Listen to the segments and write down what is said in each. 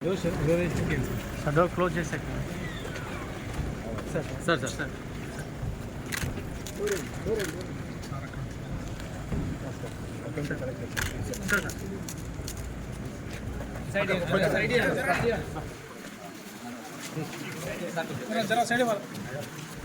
Sir door close చేసాక sir sir sir sir sir specifically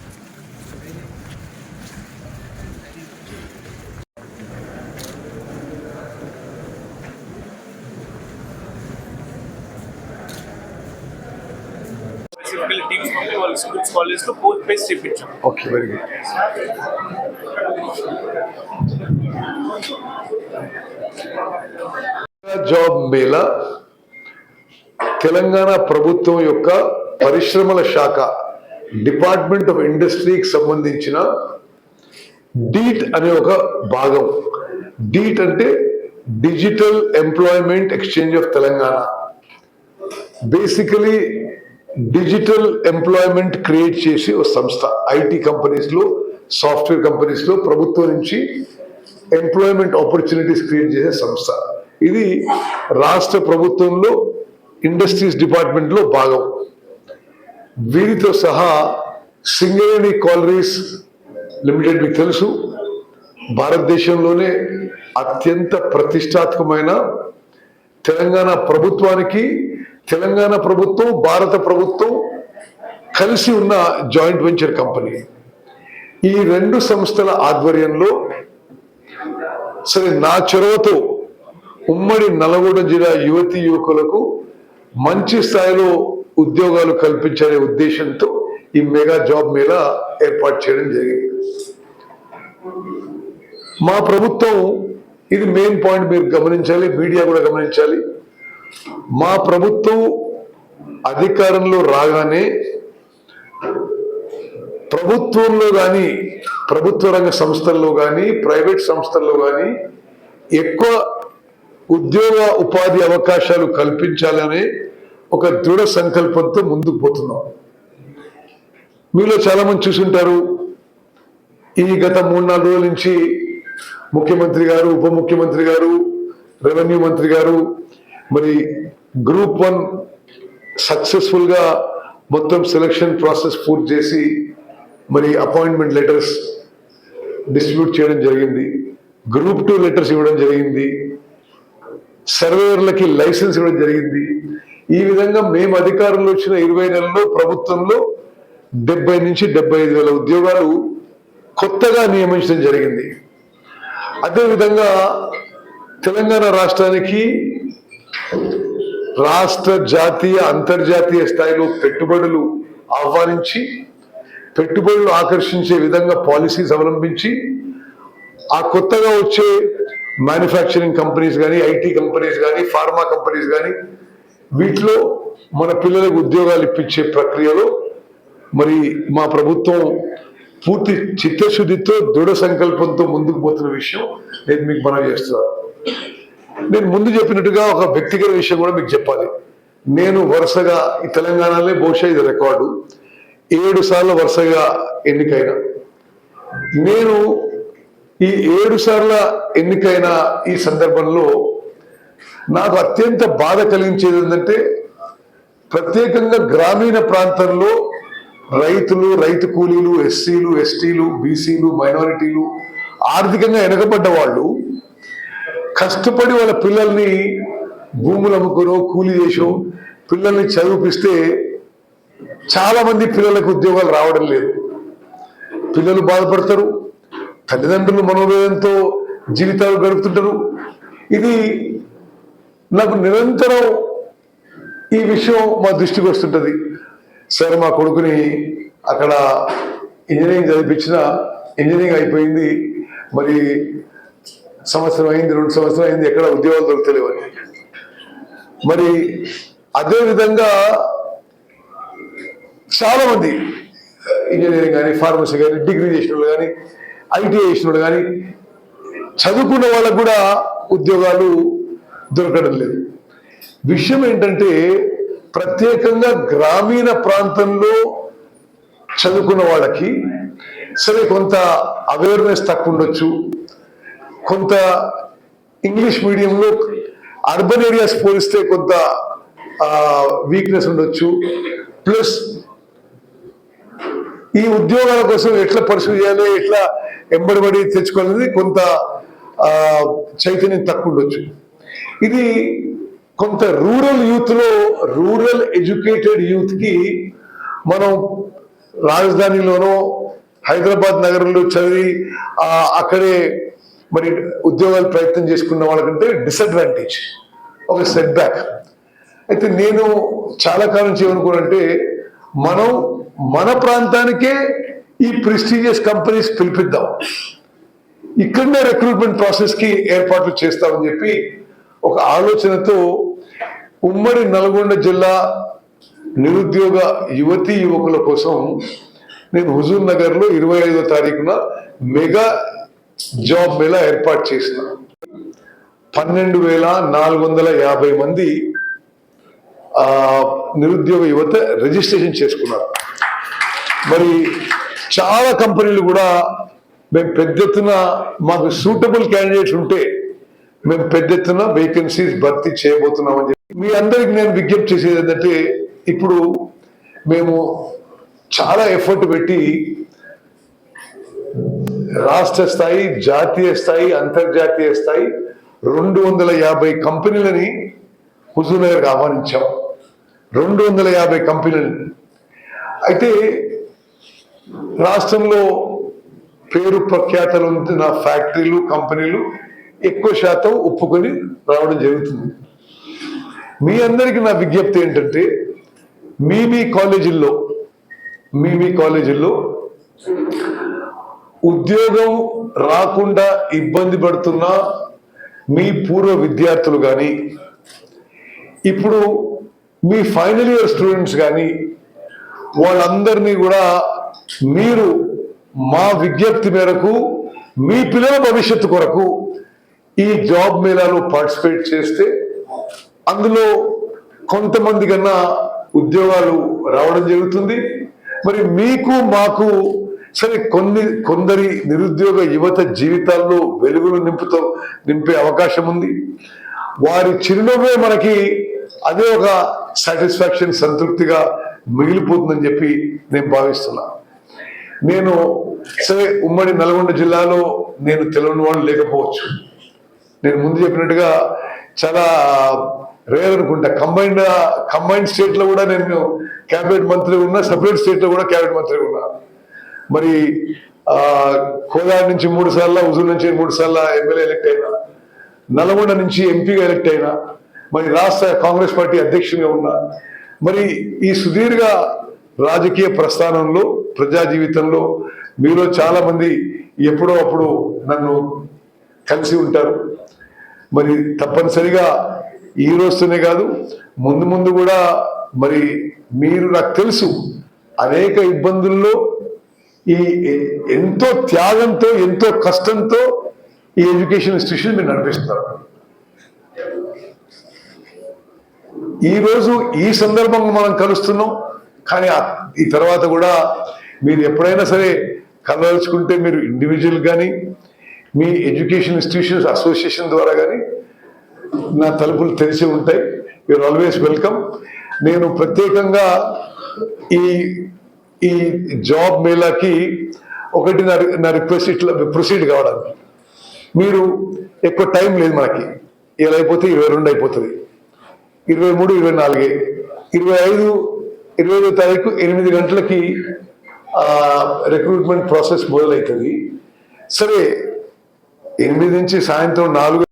teams schools కాలేజ్లో post base చేయించాం okay very good job mela Telangana ప్రభుత్వం యొక్క పరిశ్రమల శాఖ డిపార్ట్మెంట్ ఆఫ్ ఇండస్ట్రీకి సంబంధించిన డీట్ అనే ఒక భాగం. డీట్ అంటే digital employment exchange of Telangana basically digital employment create చేసి ఒక సంస్థ. ఐటీ కంపెనీస్లో సాఫ్ట్వేర్ కంపెనీస్లో ప్రభుత్వం నుంచి ఎంప్లాయ్మెంట్ ఆపర్చునిటీస్ క్రియేట్ చేసే సంస్థ. ఇది రాష్ట్ర ప్రభుత్వంలో ఇండస్ట్రీస్ డిపార్ట్మెంట్లో భాగం. వీరితో సహా సింగరేణి కాలరీస్ లిమిటెడ్ మీకు తెలుసు. భారతదేశంలోనే అత్యంత ప్రతిష్టాత్మకమైన తెలంగాణ ప్రభుత్వానికి తెలంగాణ ప్రభుత్వం భారత ప్రభుత్వం కలిసి ఉన్న జాయింట్ వెంచర్ కంపెనీ. ఈ రెండు సంస్థల ఆధ్వర్యంలో సరే నా చొరవతో ఉమ్మడి నల్గొండ జిల్లా యువతి యువకులకు మంచి స్థాయిలో ఉద్యోగాలు కల్పించనే ఉద్దేశంతో ఈ మెగా జాబ్ మేళా ఏర్పాటు చేయడం జరిగింది. మా ప్రభుత్వం ఇది మెయిన్ పాయింట్ మీరు గమనించాలి మీడియా కూడా గమనించాలి. మా ప్రభుత్వం అధికారంలో రాగానే ప్రభుత్వంలో కానీ ప్రభుత్వ రంగ సంస్థల్లో కానీ ప్రైవేట్ సంస్థల్లో కానీ ఎక్కువ ఉద్యోగ ఉపాధి అవకాశాలు కల్పించాలనే ఒక దృఢ సంకల్పంతో ముందుకు పోతున్నాం. మీలో చాలా మంది చూసుంటారు. ఈ గత మూడు నాలుగు రోజుల నుంచి ముఖ్యమంత్రి గారు ఉప ముఖ్యమంత్రి గారు రెవెన్యూ మంత్రి గారు మరి గ్రూప్ వన్ సక్సెస్ఫుల్గా మొత్తం సెలక్షన్ ప్రాసెస్ పూర్తి చేసి మరి అపాయింట్మెంట్ లెటర్స్ డిస్ట్రిబ్యూట్ చేయడం జరిగింది. గ్రూప్ టూ లెటర్స్ ఇవ్వడం జరిగింది. సర్వేయర్లకి లైసెన్స్ ఇవ్వడం జరిగింది. ఈ విధంగా మేము అధికారంలో వచ్చిన ఇరవై నెలల్లో ప్రభుత్వంలో డెబ్బై నుంచి డెబ్బై ఐదు వేల ఉద్యోగాలు కొత్తగా నియమించడం జరిగింది. అదేవిధంగా తెలంగాణ రాష్ట్రానికి రాష్ట్ర జాతీయ అంతర్జాతీయ స్థాయిలో పెట్టుబడులు ఆహ్వానించి పెట్టుబడులు ఆకర్షించే విధంగా పాలసీస్ అవలంబించి ఆ కొత్తగా వచ్చే మ్యానుఫ్యాక్చరింగ్ కంపెనీస్ కానీ ఐటీ కంపెనీస్ కానీ ఫార్మా కంపెనీస్ కానీ వీటిలో మన పిల్లలకు ఉద్యోగాలు ఇప్పించే ప్రక్రియలో మరి మా ప్రభుత్వం పూర్తి చిత్తశుద్ధితో దృఢ సంకల్పంతో ముందుకు పోతున్న విషయం నేను మీకు మనం చేస్తున్నాను నేను ముందు చెప్పినట్టుగా ఒక వ్యక్తిగత విషయం కూడా మీకు చెప్పాలి. నేను వరుసగా ఈ తెలంగాణలే బహుశా ఇది రికార్డు ఏడు సార్లు వరుసగా ఎన్నికైన. నేను ఈ ఏడు సార్ల ఎన్నికైన ఈ సందర్భంలో నాకు అత్యంత బాధ కలిగించేది ఏంటంటే ప్రత్యేకంగా గ్రామీణ ప్రాంతంలో రైతులు రైతు కూలీలు ఎస్సీలు ఎస్టీలు బీసీలు మైనారిటీలు ఆర్థికంగా వెనకబడ్డ వాళ్ళు కష్టపడి వాళ్ళ పిల్లల్ని భూములు అమ్ముకునో కూలి చేసో పిల్లల్ని చదివిపిస్తే చాలా మంది పిల్లలకు ఉద్యోగాలు రావడం లేదు. పిల్లలు బాధపడతారు తల్లిదండ్రులు మనోవేదంతో జీవితాలు గడుపుతుంటారు. ఇది నాకు నిరంతరం ఈ విషయం మా దృష్టికి వస్తుంటుంది. సరే మా కొడుకుని అక్కడ ఇంజనీరింగ్ చదివించిన ఇంజనీరింగ్ అయిపోయింది. మరి సంవత్సరం అయింది రెండు సంవత్సరం అయింది ఎక్కడ ఉద్యోగాలు దొరకలేవు అని మరి అదే విధంగా చాలా మంది ఇంజనీరింగ్ కానీ ఫార్మసీ కానీ డిగ్రీ చేసిన వాళ్ళు కానీ ఐటీఐ చేసిన వాళ్ళు కానీ చదువుకున్న వాళ్ళకు కూడా ఉద్యోగాలు దొరకడం లేదు. విషయం ఏంటంటే ప్రత్యేకంగా గ్రామీణ ప్రాంతంలో చదువుకున్న వాళ్ళకి సరే కొంత అవేర్నెస్ తక్కువ ఉండొచ్చు. కొంత ఇంగ్లీష్ మీడియంలో అర్బన్ ఏరియాస్ పోలిస్తే కొంత వీక్నెస్ ఉండొచ్చు. ప్లస్ ఈ ఉద్యోగాల కోసం ఎట్లా పరిశీలి చేయాలి ఎట్లా ఎంబడిబడి తెచ్చుకోవాలనేది కొంత చైతన్యం తక్కువ ఉండొచ్చు. ఇది కొంత రూరల్ యూత్లో రూరల్ ఎడ్యుకేటెడ్ యూత్కి మనం రాజధానిలోనో హైదరాబాద్ నగరంలో చదివి అక్కడే మరి ఉద్యోగాలు ప్రయత్నం చేసుకున్న వాళ్ళకంటే డిసడ్వాంటేజ్ ఒక సెట్ బ్యాక్ అయితే నేను చాలా కాలం చేయనుకోనంటే మనం మన ప్రాంతానికే ఈ ప్రెస్టీజియస్ కంపెనీస్ పిలిపిద్దాం. ఇక్కడనే రిక్రూట్మెంట్ ప్రాసెస్కి ఏర్పాట్లు చేస్తామని చెప్పి ఒక ఆలోచనతో ఉమ్మడి నల్గొండ జిల్లా నిరుద్యోగ యువతీ యువకుల కోసం నేను హుజూర్ నగర్లో ఇరవై ఐదో తారీఖున మెగా జాబ్ మేళా ఏర్పాటు చేసిన పన్నెండు వేల నాలుగు వందల యాభై మంది నిరుద్యోగ యువత రిజిస్ట్రేషన్ చేసుకున్నారు. మరి చాలా కంపెనీలు కూడా మేము పెద్ద ఎత్తున మాకు సూటబుల్ క్యాండిడేట్స్ ఉంటే మేము పెద్ద ఎత్తున వేకెన్సీస్ భర్తీ చేయబోతున్నామని చెప్పి మీ అందరికి నేను విజ్ఞప్తి చేసేది ఏంటంటే ఇప్పుడు మేము చాలా ఎఫర్ట్ పెట్టి రాష్ట్ర స్థాయి జాతీయ స్థాయి అంతర్జాతీయ స్థాయి రెండు వందల యాభై కంపెనీలని హుజూర్నగర్కి ఆహ్వానించాం. రెండు వందల యాభై కంపెనీలని. అయితే రాష్ట్రంలో పేరు ప్రఖ్యాతలు ఉన్న ఫ్యాక్టరీలు కంపెనీలు ఎక్కువ శాతం ఒప్పుకొని రావడం జరుగుతుంది. మీ అందరికీ నా విజ్ఞప్తి ఏంటంటే మీ మీ కాలేజీల్లో మీ మీ కాలేజీల్లో ఉద్యోగం రాకుండా ఇబ్బంది పడుతున్న మీ పూర్వ విద్యార్థులు కానీ ఇప్పుడు మీ ఫైనల్ ఇయర్ స్టూడెంట్స్ కానీ వాళ్ళందరినీ కూడా మీరు మా విజ్ఞప్తి మేరకు మీ పిల్లల భవిష్యత్తు కొరకు ఈ జాబ్ మేళాలో పార్టిసిపేట్ చేస్తే అందులో కొంతమంది కన్నా ఉద్యోగాలు రావడం జరుగుతుంది. మరి మీకు మాకు సరే కొన్ని కొందరి నిరుద్యోగ యువత జీవితాల్లో వెలుగులు నింపుతో నింపే అవకాశం ఉంది. వారి చిరునవ్వే మనకి అదే ఒక సాటిస్ఫాక్షన్ సంతృప్తిగా మిగిలిపోతుందని చెప్పి నేను భావిస్తున్నా. నేను సరే ఉమ్మడి నల్గొండ జిల్లాలో నేను తెలియని వాళ్ళు లేకపోవచ్చు. నేను ముందు చెప్పినట్టుగా చాలా రేర్ అనుకుంటా కంబైన్డ్ కంబైన్డ్ స్టేట్లో కూడా నేను క్యాబినెట్ మంత్రి ఉన్నా సపరేట్ స్టేట్లో కూడా క్యాబినెట్ మంత్రి ఉన్నా. మరి ఆ కోదాడ నుంచి మూడు సార్లు హుజూర్ నుంచి మూడు సార్లు ఎమ్మెల్యే ఎలక్ట్ అయినా నల్గొండ నుంచి ఎంపీగా ఎలక్ట్ అయినా మరి రాష్ట్ర కాంగ్రెస్ పార్టీ అధ్యక్షునిగా ఉన్నా మరి ఈ సుదీర్ఘ రాజకీయ ప్రస్థానంలో ప్రజా జీవితంలో మీలో చాలా మంది ఎప్పుడో అప్పుడు నన్ను కలిసి ఉంటారు. మరి తప్పనిసరిగా ఈ రోజుతోనే కాదు ముందు ముందు కూడా మరి మీరు నాకు తెలుసు అనేక ఇబ్బందుల్లో ఈ ఎంతో త్యాగంతో ఎంతో కష్టంతో ఈ ఎడ్యుకేషన్ ఇన్స్టిట్యూషన్ మీరు నడిపిస్తారు ఈ రోజు ఈ సందర్భంగా మనం కలుస్తున్నాం కానీ ఈ తర్వాత కూడా మీరు ఎప్పుడైనా సరే కలవలుచుకుంటే మీరు ఇండివిజువల్ కానీ మీ ఎడ్యుకేషన్ ఇన్స్టిట్యూషన్స్ అసోసియేషన్ ద్వారా కానీ నా తలుపులు తెరిచి ఉంటాయి. యూఆర్ ఆల్వేస్ వెల్కమ్ నేను ప్రత్యేకంగా ఈ ఈ జాబ్ మేళాకి ఒకటి నా నా రిక్వెస్ట్ ఇట్లా ప్రొసీడ్ కావడానికి. మీరు ఎక్కువ టైం లేదు మనకి. ఇలా అయిపోతే ఇరవై రెండు అయిపోతుంది. ఇరవై మూడు ఇరవై నాలుగే. ఇరవై ఐదు ఇరవై ఐదో తారీఖు ఎనిమిది గంటలకి రిక్రూట్మెంట్ ప్రాసెస్ మొదలవుతుంది సరే ఎనిమిది నుంచి సాయంత్రం నాలుగు